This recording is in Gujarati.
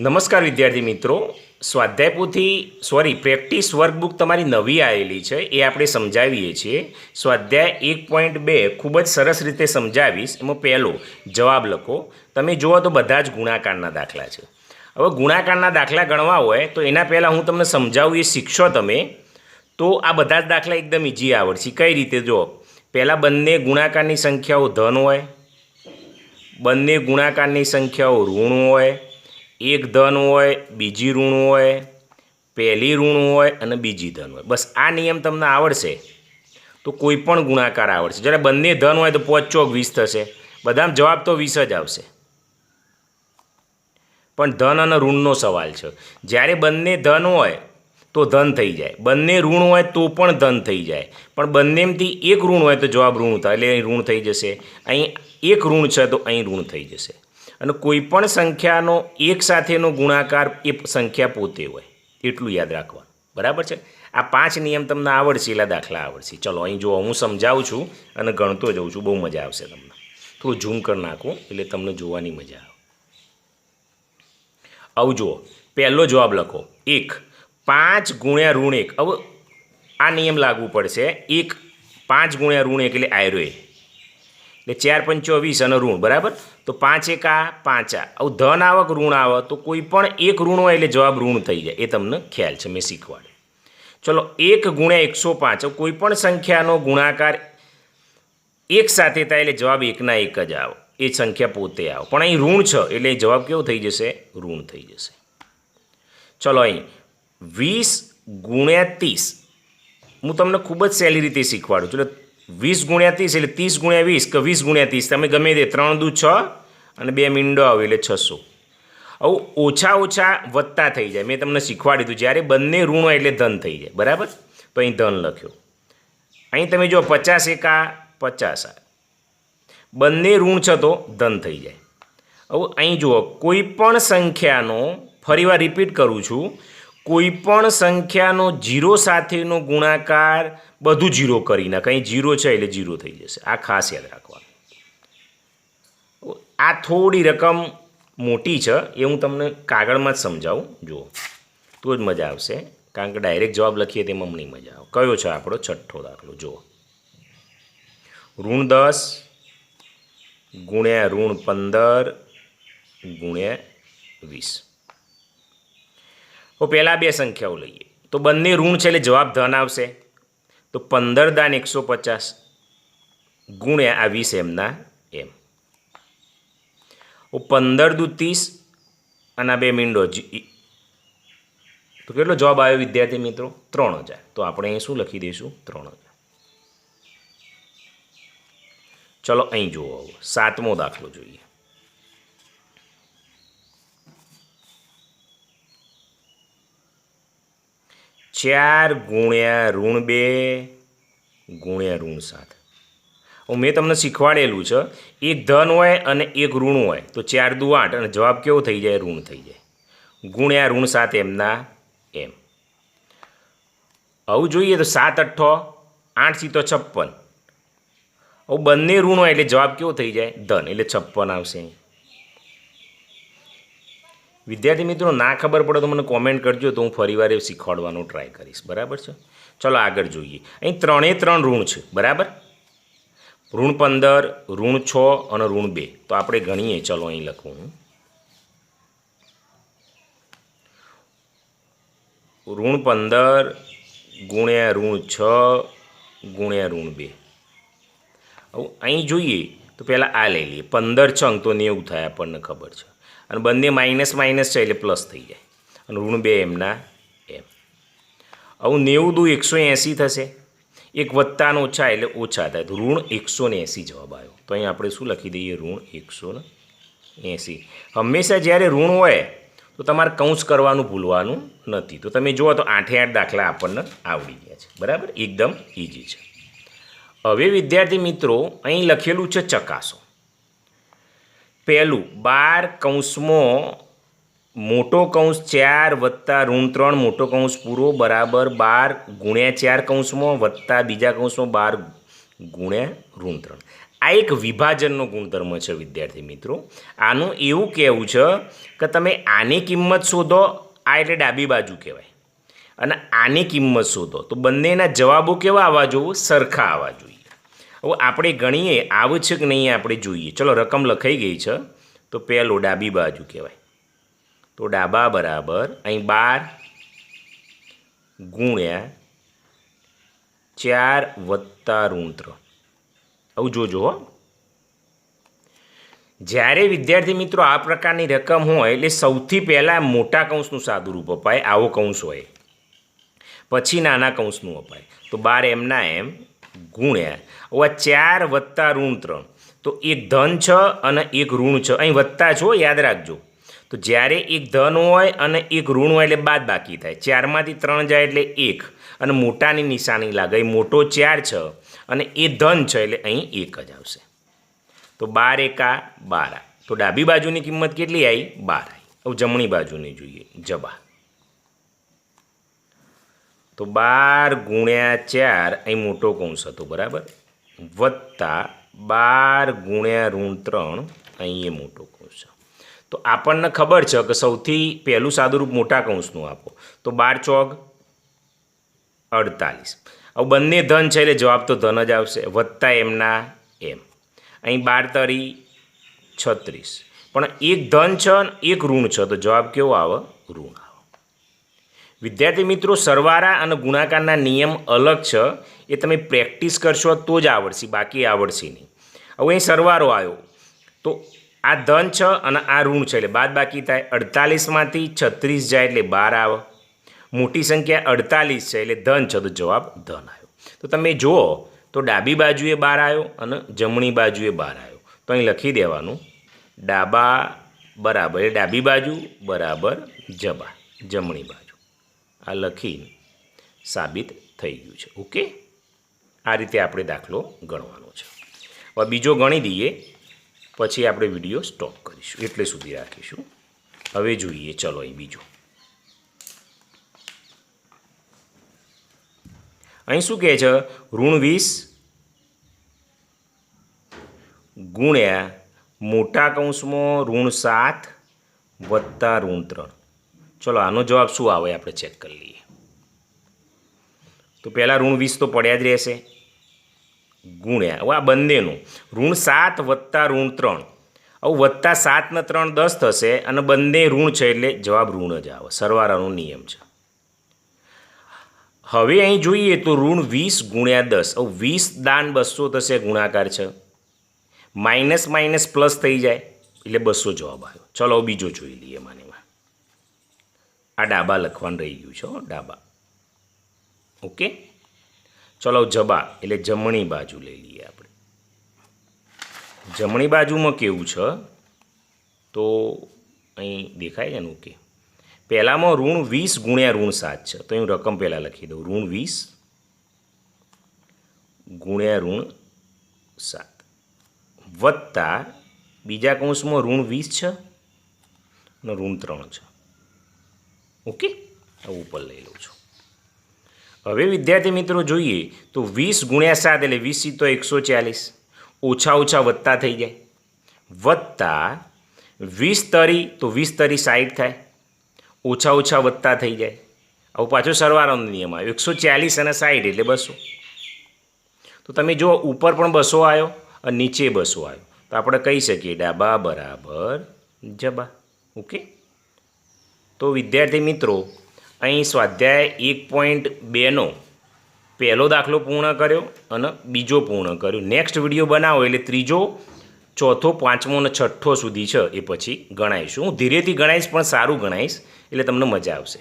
નમસ્કાર વિદ્યાર્થી મિત્રો. સ્વાધ્યાય પોથી સોરી પ્રેક્ટિસ વર્કબુક તમારી નવી આવેલી છે, એ આપણે સમજાવીએ છીએ. સ્વાધ્યાય એક પોઈન્ટ બે ખૂબ જ સરસ રીતે સમજાવીશ. એમાં પહેલો જવાબ લખો. તમે જુઓ તો બધા જ ગુણાકારના દાખલા છે. હવે ગુણાકારના દાખલા ગણવા હોય તો એના પહેલાં હું તમને સમજાવું, એ શીખશો તમે. તો આ બધા જ દાખલા એકદમ ઇઝી આવડશે. કઈ રીતે જુઓ? પહેલાં બંને ગુણાકારની સંખ્યાઓ ધન હોય. બંને ગુણાકારની સંખ્યાઓ ઋણ હોય. એક ધન હોય, બીજી ઋણ હોય, પહેલી ઋણ હોય અને બીજી ધન હોય. બસ આ નિયમ તમને આવડશે તો કોઈ પણ ગુણાકાર આવડશે. જ્યારે બંને ધન હોય તો પાંચ ચોક વીસ થશે. બધામાં જવાબ તો વીસ જ આવશે. પણ ધન અને ઋણનો સવાલ છે. જ્યારે બંને ધન હોય તો ધન થઈ જાય. બંને ઋણ હોય તો પણ ધન થઈ જાય. પણ બંનેમાંથી એક ઋણ હોય તો જવાબ ઋણ થાય. એટલે અહીં ઋણ થઈ જશે. અહીં એક ઋણ છે તો અહીં ઋણ થઈ જશે. અને કોઈ પણ સંખ્યાનો એક સાથેનો ગુણાકાર એ સંખ્યા પોતે હોય. એટલું યાદ રાખવાનું. બરાબર છે? આ પાંચ નિયમ તમને આવડશે એટલા દાખલા આવડશે. ચલો, અહીં જો હું સમજાવું છું અને ગણતો જઉં છું. બહુ મજા આવશે તમને. થોડું ઝૂમ કરી નાખું, એટલે તમને જોવાની મજા આવે. આવું જુઓ, પહેલો જવાબ લખો. એક, પાંચ ગુણ્યા ઋણ એક. હવે આ નિયમ લાગુ પડશે. એક, પાંચ ગુણ્યા ઋણ એક એટલે આયરો એ એટલે ચાર પંચો વીસ અને ઋણ, બરાબર? તો પાંચ એક પાંચ આવું ધન આવક ઋણ આવે તો કોઈ પણ એક ઋણ હોય એટલે જવાબ ઋણ થઈ જાય, એ તમને ખ્યાલ છે, મેં શીખવાડ્યું. ચલો, એક ગુણ્યા એકસો પાંચ. કોઈ પણ સંખ્યાનો ગુણાકાર એક સાથે થાય એટલે જવાબ એકના એક જ આવો. એ સંખ્યા પોતે આવો. પણ અહીં ઋણ છે, એટલે જવાબ કેવો થઈ જશે? ઋણ થઈ જશે. ચલો અહીં, વીસ ગુણ્યા ત્રીસ. હું તમને ખૂબ જ સહેલી રીતે શીખવાડું છું. એટલે વીસ ગુણ્યા ત્રીસ એટલે ત્રીસ ગુણ્યા વીસ, કે વીસ ગુણ્યા ત્રીસ, તમે ગમે તે ત્રણ દુ છ અને બે મીંડો આવે એટલે છસો. આવું ઓછા ઓછા વધતા થઈ જાય. મેં તમને શીખવાડી દીધું. જ્યારે બંને ઋણ હોય એટલે ધન થઈ જાય. બરાબર? તો અહીં ધન લખ્યો. અહીં તમે જો પચાસ એકા પચાસ આ બંને ઋણ છે તો ધન થઈ જાય. હવે અહીં જુઓ. કોઈ પણ સંખ્યાનો ફરીવાર રિપીટ કરું છું. કોઈ પણ સંખ્યાનો જીરો સાથેનો ગુણાકાર બધું જીરો કરી નાખ. અહીં જીરો છે એટલે જીરો થઈ જશે. આ ખાસ યાદ રાખવાનું. આ થોડી રકમ મોટી છે, એ હું તમને કાગળમાં જ સમજાવું. જુઓ. તો જ મજા આવશે. કારણ કે ડાયરેક્ટ જવાબ લખીએ તેમાં નહીં મજા આવે. કયો છે આપણો? છઠ્ઠો દાખલો. જુઓ. ઋણ દસ ગુણ્યા ઋણ પંદર ગુણ્યા વીસ. તો પહેલાં બે સંખ્યાઓ લઈએ. તો બંને ઋણ છે એટલે જવાબ ધન આવશે. તો પંદર દાન એકસો પચાસ ગુણ્યા આ વીસ એમના એમ. પંદર દુ ત્રીસ અને બે મીંડો તો કેટલો જવાબ આવ્યો વિદ્યાર્થી મિત્રો? ત્રણ હજાર. તો આપણે અહીં શું લખી દઈશું? ત્રણ હજાર. ચલો અહીં જુઓ. સાતમો દાખલો જોઈએ. ચાર ગુણ્યા ઋણ બે ગુણ્યા ઋણ સાત. મેં તમને શીખવાડેલું છે. એક ધન હોય અને એક ઋણ હોય, તો ચાર દુ આઠ, અને જવાબ કેવો થઈ જાય? ઋણ થઈ જાય. ગુણ્યા ઋણ સાત એમના એમ. આવું જોઈએ તો સાત અઠ્ઠો, આઠ સીતો છપ્પન. હવે બંને ઋણ હોય એટલે જવાબ કેવો થઈ જાય? ધન, એટલે છપ્પન આવશે અહીં. વિદ્યાર્થી મિત્રો, ના ખબર પડે તો મને કોમેન્ટ કરજો તો હું ફરીવાર એ શીખવાડવાનો ટ્રાય કરીશ. બરાબર છે? ચલો આગળ જોઈએ. અહીં ત્રણે ત્રણ ઋણ છે. બરાબર? ઋણ પંદર, ઋણ છ અને ઋણ બે. તો આપણે ગણીએ. ચલો અહીં લખું હું. ઋણ પંદર ગુણ્યા ઋણ છ ગુણ્યા ઋણ બે. અહીં જોઈએ તો પહેલાં આ લઈ લઈએ. પંદર છ અંક તો નેવું થાય આપણને ખબર છે. અને બંને માઇનસ માઇનસ છે એટલે પ્લસ થઈ જાય. અને ઋણ બે એમના એમ. આવું નેવું દુ એકસો એંસી થશે. એક વત્તાનો ઓછા એટલે ઓછા થાય. તો ઋણ એકસો ને એંસી જવાબ આવ્યો. તો અહીં આપણે શું લખી દઈએ? ઋણ એકસો ને એંસી. હંમેશા જ્યારે ઋણ હોય, તો તમારે કૌંસ કરવાનું ભૂલવાનું નથી. તો તમે જુઓ તો આઠે આઠ દાખલા આપણને આવડી ગયા છે. બરાબર? એકદમ ઇઝી છે. હવે વિદ્યાર્થી મિત્રો, અહીં લખેલું છે ચકાસો. પહેલું, બાર કૌંસમાં મોટો કૌંસ ચાર વત્તા ઋણ ત્રણ, મોટો કૌંસ પૂરો, બરાબર બાર ગુણ્યા ચાર કૌંસમાં વત્તા બીજા કૌંસમાં બાર ગુણ્યા ઋણ ત્રણ. આ એક વિભાજનનો ગુણધર્મ છે, વિદ્યાર્થી મિત્રો. આનું એવું કહેવું છે કે તમે આની કિંમત શોધો, આ એટલે ડાબી બાજુ કહેવાય. અને આની કિંમત શોધો. તો બંનેના જવાબો કેવા આવવા જોઈએ સરખા આવવા જોઈએ. હવે આપણે ગણીએ, આવું છે કે નહીં આપણે જોઈએ. ચલો, રકમ લખાઈ ગઈ છે. તો પહેલો ડાબી બાજુ કહેવાય. તો ડાબા બરાબર, અહીં બાર ગુણ્યા ચાર વત્તા ઋણ ત્રણ આવું જોજો હો. જ્યારે વિદ્યાર્થી મિત્રો આ પ્રકારની રકમ હોય, એટલે સૌથી પહેલાં મોટા કૌંસનું સાદું રૂપ અપાય, આવો કૌંસ હોય. પછી નાના કૌંસનું અપાય. તો બાર એમના એમ ગુણ્યા હવે ચાર વત્તા ઋણ ત્રણ. તો એક ધન છ અને એક ઋણ છ. અહીં વત્તા છો, યાદ રાખજો. તો જ્યારે એક ધન હોય અને એક ઋણ હોય એટલે બાદ બાકી થાય. ચારમાંથી ત્રણ જાય એટલે એક. અને મોટાની નિશાની લાગે. મોટો ચાર છ અને એ ધન છે એટલે અહીં એક જ આવશે. તો બાર એકા બાર. તો ડાબી બાજુની કિંમત કેટલી આવી બાર આવી હવે જમણી બાજુની જોઈએ. જબા. તો બાર ગુણ્યા ચાર, અહીં મોટો કૌંસ હતો, બરાબર? વત્તા બાર ગુણ્યા ઋણ ત્રણ, અહીં એ મોટો કૌંસ તો આપણને ખબર છે કે સૌથી પહેલું સાદુરૂપ મોટા કૌંસનું આપો. તો બાર ચોગ અડતાલીસ. હવે બંને ધન છે એટલે જવાબ તો ધન જ આવશે. વત્તા એમના એમ. અહીં બાર તરી છત્રીસ. પણ એક ધન છે અને એક ઋણ છે, તો જવાબ કેવો આવે? ઋણ વિદ્યાર્થી મિત્રો, સરવાળા અને ગુણાકારના નિયમ અલગ છે. એ તમે પ્રેક્ટિસ કરશો તો જ આવડશે, બાકી આવડશે નહીં. હવે અહીં સરવાળો આવ્યો. તો આ ધન છે અને આ ઋણ છે, એટલે બાદ બાકી થાય. અડતાલીસમાંથી છત્રીસ જાય એટલે બાર આવે. મોટી સંખ્યા અડતાલીસ છે, એટલે ધન છે. તો જવાબ ધન આવ્યો. તો તમે જુઓ, તો ડાબી બાજુએ બાર આવ્યો અને જમણી બાજુએ બાર આવ્યો. તો અહીં લખી દેવાનું. ડાબા બરાબર એટલે ડાબી બાજુ બરાબર જબા જમણી બાજુ. આ લખી સાબિત થઈ ગયું છે. ઓકે? આ રીતે આપણે દાખલો ગણવાનો છે. હવે બીજો ગણી દઈએ, પછી આપણે વીડિયો સ્ટોપ કરીશું. એટલે સુધી રાખીશું. હવે જોઈએ, ચલો અહીં બીજો. અહીં શું કહે છે? ઋણ વીસ ગુણ્યા મોટા કૌંસમાં ઋણ સાત વત્તા ઋણ ત્રણ. ચલો, આનો જવાબ શું આવે? આપણે ચેક કરી લઈએ. તો પહેલાં ઋણ વીસ તો પડ્યા જ રહેશે. ગુણ્યા. હવે આ બંનેનું. ઋણ સાત વત્તા ઋણ ત્રણ. આવું વત્તા સાત ને ત્રણ દસ થશે અને બંને ઋણ છે એટલે જવાબ ઋણ જ આવે. સરવાળાનો નિયમ છે. હવે અહીં જોઈએ તો ઋણ વીસ ગુણ્યા દસ. વીસ દાન બસો થશે, ગુણાકાર છે. માઇનસ માઇનસ પ્લસ થઈ જાય, એટલે બસો જવાબ આવ્યો. ચલો બીજો જોઈ લઈએ માનેમાં આ ડાબા લખવાનું રહી ગયું છે ડાબા. ઓકે? ચલો, જબા, એટલે જમણી બાજુ લઈ લઈએ આપણે. જમણી બાજુમાં કેવું છે? તો અહીં દેખાય છે ને, ઓકે. પહેલાંમાં ઋણ વીસ ગુણ્યા ઋણ સાત છે. તો હું રકમ પહેલાં લખી દઉં. ઋણ વીસ ગુણ્યા ઋણ સાત. વત્તા બીજા કૌંસમાં ઋણ વીસ છે અને ઋણ ત્રણ છે. ઓકે? આ ઉપર લઈ લઉં છું. હવે વિદ્યાર્થી મિત્રો જોઈએ તો વીસ ગુણ્યા સાત એટલે વીસ તો એકસો ચાલીસ. ઓછા ઓછા વત્તા થઈ જાય. વત્તા વીસ તરી તો વીસ તરી સાઠ થાય. ઓછા ઓછા વત્તા થઈ જાય. આવું પાછો સરવાળાનો નિયમ આવ્યો. એકસો ચાલીસ અને સાઠ એટલે બસો. તો તમે જો ઉપર પણ બસો આવ્યો અને નીચે બસો આવ્યો. તો આપણે કહી શકીએ ડાબા બરાબર જબા. ઓકે? તો વિદ્યાર્થી મિત્રો, અહીં સ્વાધ્યાય એક પોઈન્ટ બેનો પહેલો દાખલો પૂર્ણ કર્યો અને બીજો પૂર્ણ કર્યો. નેક્સ્ટ વીડિયો બનાવો એટલે ત્રીજો, ચોથો, પાંચમો અને છઠ્ઠો સુધી છે એ પછી ગણાવીશું હું ધીરેથી ગણાવીશ પણ સારું ગણાવીશ એટલે તમને મજા આવશે.